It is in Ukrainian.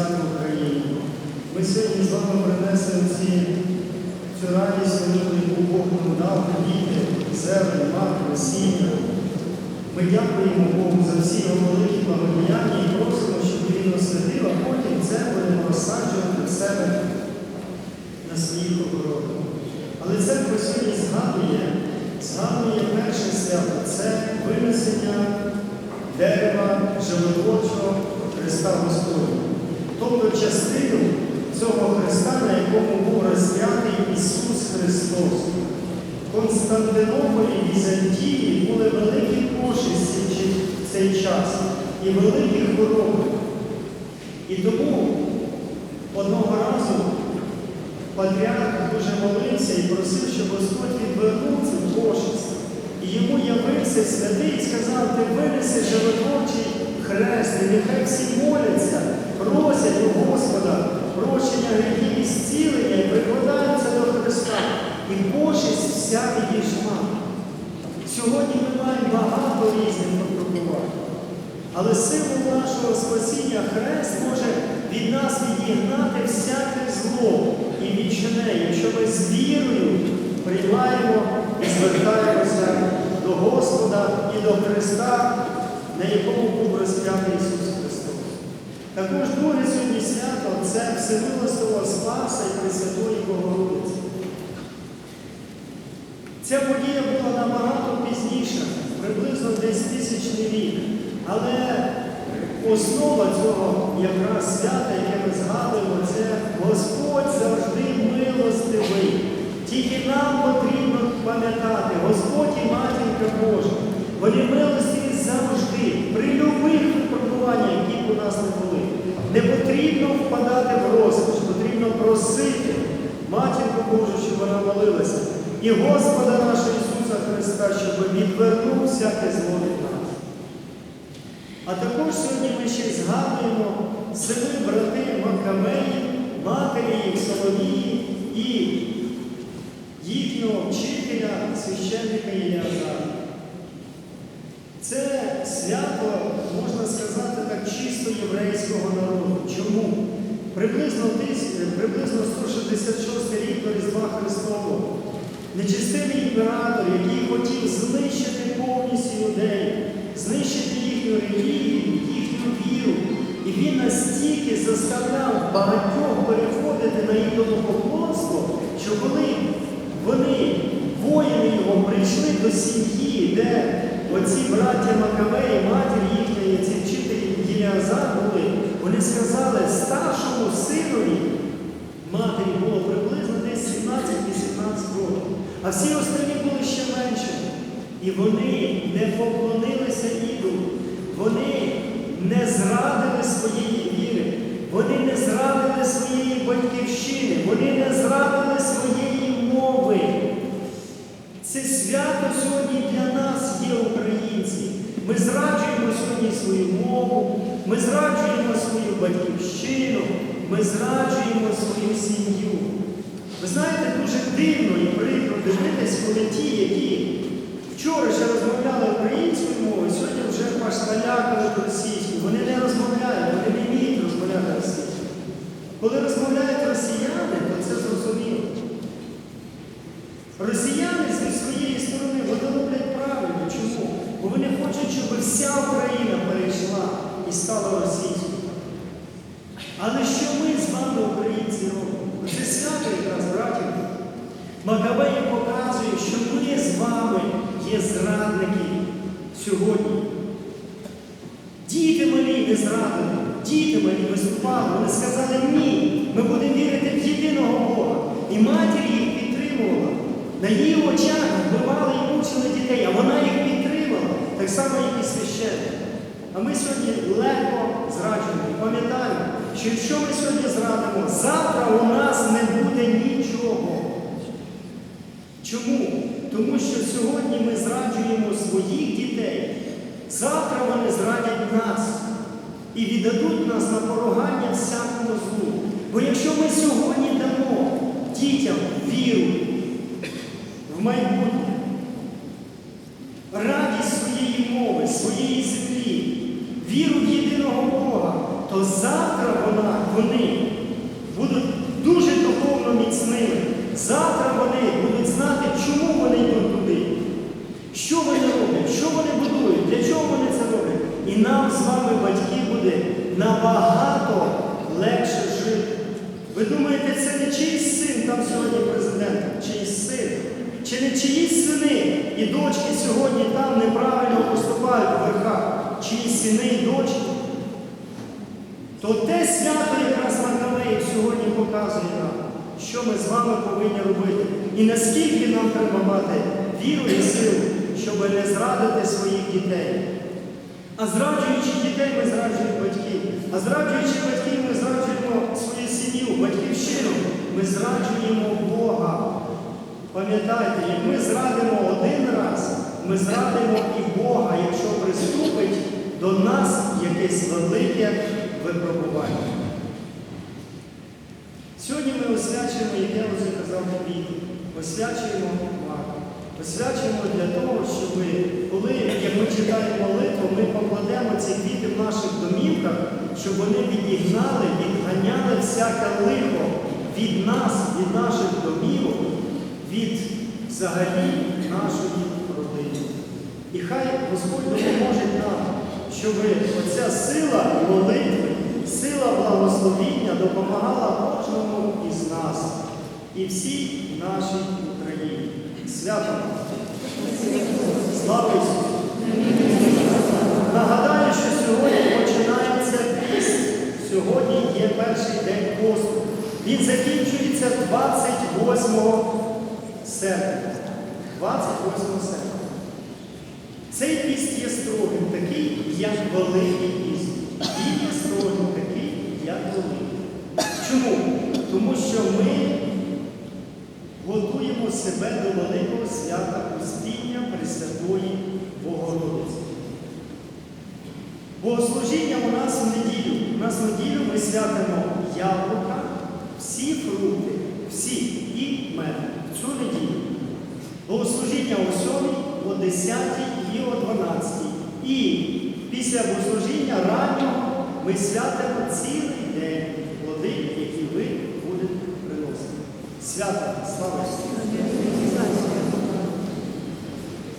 свято Україні. Ми сьогодні з вами принесли ці, цю радість, яку Бог нам дав, діти, зелень, мати, насіння. Ми дякуємо Богу за всі його великі благодіяння і просимо, щоб він освятив, а потім це будемо розсаджувати в себе на своїх огородах. Але церква сьогодні згадує, згадує перше свято це винесення дерева животворчого Христа Господня. Тобто частину цього Христа, на якому був розп'ятий Ісус Христос. В і Візантії були великі пошесті в цей час і великі хвороби. І тому одного разу патріарх дуже молився і просив, щоб Господь відвернув цю пошесть. І йому явився святий і сказав, ти винеси животворчий хрест, і нехай всі моляться, просять у Господа прощення гріхів і зцілення і прикладаються до Христа. І пошесть вся відійшла. Сьогодні ми маємо багато різних випробувань. Але силу нашого спасіння Хрест може від нас відігнати всяке зло і відчине, якщо ми з вірою приймаємо і звертаємося до Господа і до Христа, на якому був розп'ятий Ісус. Також друге сьогодні свято це Всемилостого Спаса і Пресвятої Богородиці. Ця подія була набагато пізніша, приблизно десь тисячний рік. Але основа цього якраз свята, яке ми згадуємо, це Господь завжди милостивий. Тільки нам потрібно пам'ятати, Господь і Матінка Божа. Вони милостиві завжди, при любих випробуваннях, які б у нас не були. Не потрібно впадати в розпач, потрібно просити Матінку Божу, щоб вона молилася. І Господа нашого Ісуса Христа, щоб відвернув всяке зло від нас. А також сьогодні ми ще згадуємо сини брати Макамеї, матері їх Соломії і їхнього вчителя, священника Єліазара. Це свято, можна сказати, так чисто єврейського народу. Чому? Приблизно, приблизно 166 рік до Різдва Христового. Нечистивий імператор, який хотів знищити повністю людей, знищити їхню релігію, їхню віру. І він настільки заставляв багатьох переходити на ідолопоклонство, що коли вони, воїни його, прийшли до сім'ї, де оці браття Макавеї, матір їхньої, ці вчителі Єліазар були, вони сказали старшому синові, матері було приблизно десь 17-18 років, а всі останні були ще менше. І вони не поклонилися ідолу, вони не зрадили своєї віри, вони не зрадили своєї батьківщини, вони не зрадили своєї мови. Це свято сьогодні для нас є українці. Ми зраджуємо сьогодні свою мову, ми зраджуємо свою батьківщину, ми зраджуємо свою сім'ю. Ви знаєте, дуже дивно і прикро дивитись, коли ті, які вчора ще розмовляли українською мовою, сьогодні вже пашталякали російською. Вони не розмовляють, вони не вміють розмовляти російською. Коли розмовляють росіяни, то це зрозуміло. Росіяни зі своєї сторони вони роблять правильно. Чому? Бо вони хочуть, щоб вся Україна перейшла і стала російською. Але що ми з вами, українці, робимо? Це свято якраз, браті. Макабеї показує, що ми з вами є зрадники сьогодні. Діти малі не зрадили, діти малі виступали, вони сказали ні, ми будемо вірити в єдиного Бога. І матір їх підтримувала. На її очах вбивали і мучили дітей, а вона їх підтримала, так само, як і священник. А ми сьогодні легко що якщо ми сьогодні зрадимо, завтра у нас не буде нічого. Чому? Тому що сьогодні ми зраджуємо своїх дітей. Завтра вони зрадять нас і віддадуть нас на порогання всякому злу. Бо якщо ми сьогодні дамо дітям віру в майбутнє, радість своєї мови, своєї землі, віру в єдиного Бога, то завтра вона, вони будуть дуже духовно міцними. Завтра вони будуть знати, чому вони йдуть туди. Що вони роблять, що вони будують, для чого вони це роблять? І нам з вами, батьки, буде набагато легше жити. Ви думаєте, це не чийсь син там сьогодні президент, чийсь син? Чи не чиїсь сини і дочки сьогодні там неправильно поступають в верхах? Чиїсь сини і дочки? То те свято якраз Макалеїв сьогодні показує нам, що ми з вами повинні робити. І наскільки нам треба мати віру і силу, щоб не зрадити своїх дітей. А зраджуючи дітей, ми зраджуємо батьків. А зраджуючи батьків, ми зраджуємо свою сім'ю, батьківщину. Ми зраджуємо Бога. Пам'ятайте, як ми зрадимо один раз, ми зрадимо і Бога, якщо приступить до нас якесь велике випробування. Сьогодні ми освячуємо, як я вже казав, квіти, освячуємо Марку. Освячуємо для того, щоб коли, як ми читаємо молитву, ми покладемо ці квіти в наших домівках, щоб вони відігнали, відганяли всяке лихо від нас, від наших домівок, від взагалі нашої родини. І хай Господь допоможе нам, щоб оця сила молитви, сила благословіння допомагала кожному із нас і всій нашій Україні. Свято! Слава Ісусу! Нагадаю, що сьогодні починається піст. Сьогодні є перший день посту. Він закінчується 28 серпня. 28 серпня. Цей піст є строгим, такий, як великий піст. Він є строгим, як великий. Чому? Тому що ми готуємо себе до великого свята Успіння Пресвятої Богородиці. Богослужіння у нас в неділю. У нас в неділю ми святимо яблука, всі фрукти, всі і мед в цю неділю. Богослужіння о 7, о 10 і о 12. І після богослужіння раннього ми святимо цілий день плоди, які ви будете приносити. Свято, слава Ісусу!